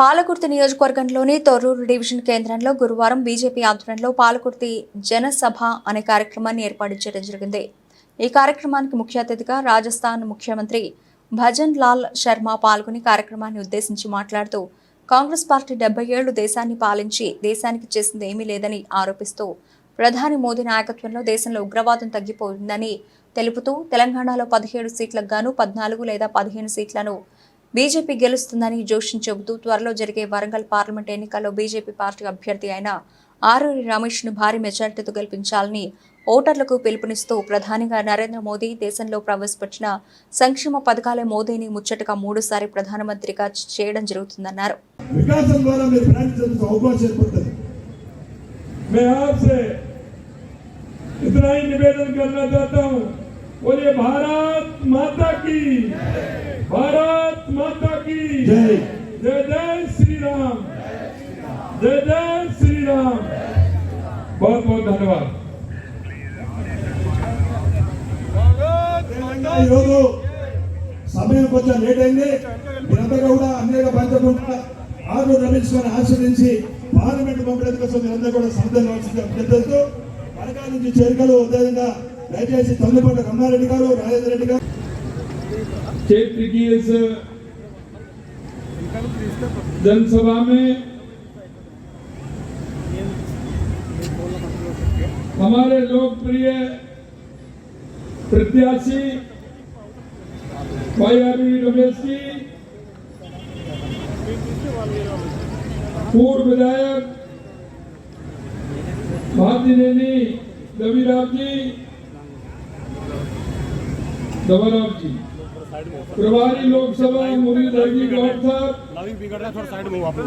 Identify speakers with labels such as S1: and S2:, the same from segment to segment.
S1: పాలకుర్తి నియోజకవర్గంలోని తొర్రూరు డివిజన్ కేంద్రంలో గురువారం బీజేపీ ఆధ్వర్యంలో పాలకుర్తి జనసభ అనే కార్యక్రమాన్ని ఏర్పాటు చేయడం జరిగింది ఈ కార్యక్రమానికి ముఖ్య అతిథిగా రాజస్థాన్ ముఖ్యమంత్రి భజన్ లాల్ శర్మ పాల్గొని కార్యక్రమాన్ని ఉద్దేశించి మాట్లాడుతూ కాంగ్రెస్ పార్టీ డెబ్బై ఏళ్లు దేశాన్ని పాలించి దేశానికి చేసింది ఏమీ లేదని ఆరోపిస్తూ ప్రధాని మోదీ నాయకత్వంలో దేశంలో ఉగ్రవాదం తగ్గిపోయిందని తెలుపుతూ తెలంగాణలో పదిహేడు సీట్లకు గాను పద్నాలుగు లేదా పదిహేను సీట్లను బీజేపీ గెలుస్తుందని జోషి చెబుతూ త్వరలో జరిగే వరంగల్ పార్లమెంట్ ఎన్నికల్లో బీజేపీ పార్టీ అభ్యర్థి అయిన ఆరూరి ను భారీ మెజార్టీతో గెలిపించాలని ఓటర్లకు పిలుపునిస్తూ ప్రధానిగా నరేంద్ర మోదీ దేశంలో ప్రవేశపెట్టిన సంక్షేమ పథకాలే మోదీని ముచ్చటగా మూడుసారి ప్రధానమంత్రిగా చేయడం జరుగుతుందన్నారు
S2: నివేదన
S3: జై
S2: జై జై శ్రీరామ్ జై జై శ్రీరామ్ बहुत बहुत धन्यवाद
S3: ఈరోజు సమయం కొంచెం లేట్ అయింది మీరందరూ కూడా అనేక పంచకుండా ఆరు రమేశ్వరిని ఆశ్రయించి పార్లమెంట్ పంపడం కోసం మీరందరూ కూడా సాధన అభ్యర్థులతో పథకాల నుంచి చేరికలు అదేవిధంగా దయచేసి తమిళపాటి రమ్మారెడ్డి గారు రాజేంద్ర రెడ్డి గారు
S2: जनसभा में हमारे लोकप्रिय प्रत्याशी भाई रमेश जी पूर्व विधायक भारती नैनी रविराव जी दवाराम जी प्रभारी लोकसभा मुरलीधर गौर साहब
S4: side live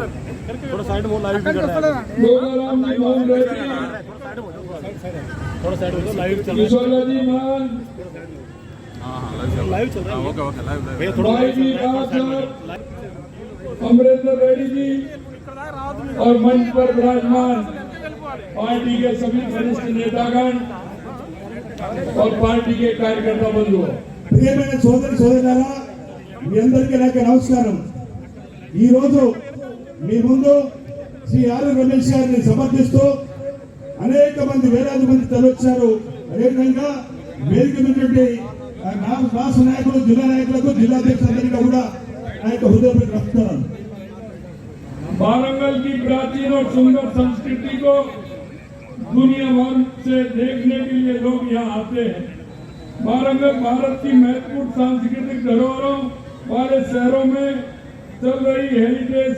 S4: live
S2: Amarendra Reddy ji और मंच पर विराजमान पार्टी के सभी वरिष्ठ नेतागण और పార్టీ కార్యకర్త బంధువు
S3: ప్రియమైన సోదరి సోదరులారా మీ के నాకు नमस्कार ఈ రోజు మీ ముందు శ్రీ అరవింద్ గారిని సమర్థిస్తూ అనేక మంది వేలాది మంది తరచారు రేయ్ విధంగా వెల్కమ్ అంటే నాస్ బాస్ నాయకుడు జునేర్ ఐక్ తో జిల్లా కేంద్రం దండిగూడ ఐక హోదర్ద్రక్టర్
S2: మారంగల్ ఈ ప్రాంతీର సుందర్ సంస్కృతిని ప్రపంచం నుండి dekhne ke liye log yahan aate hain marangal bharat ki mahatvapurna sanskritik garooro aur shehron mein 整个一年一天。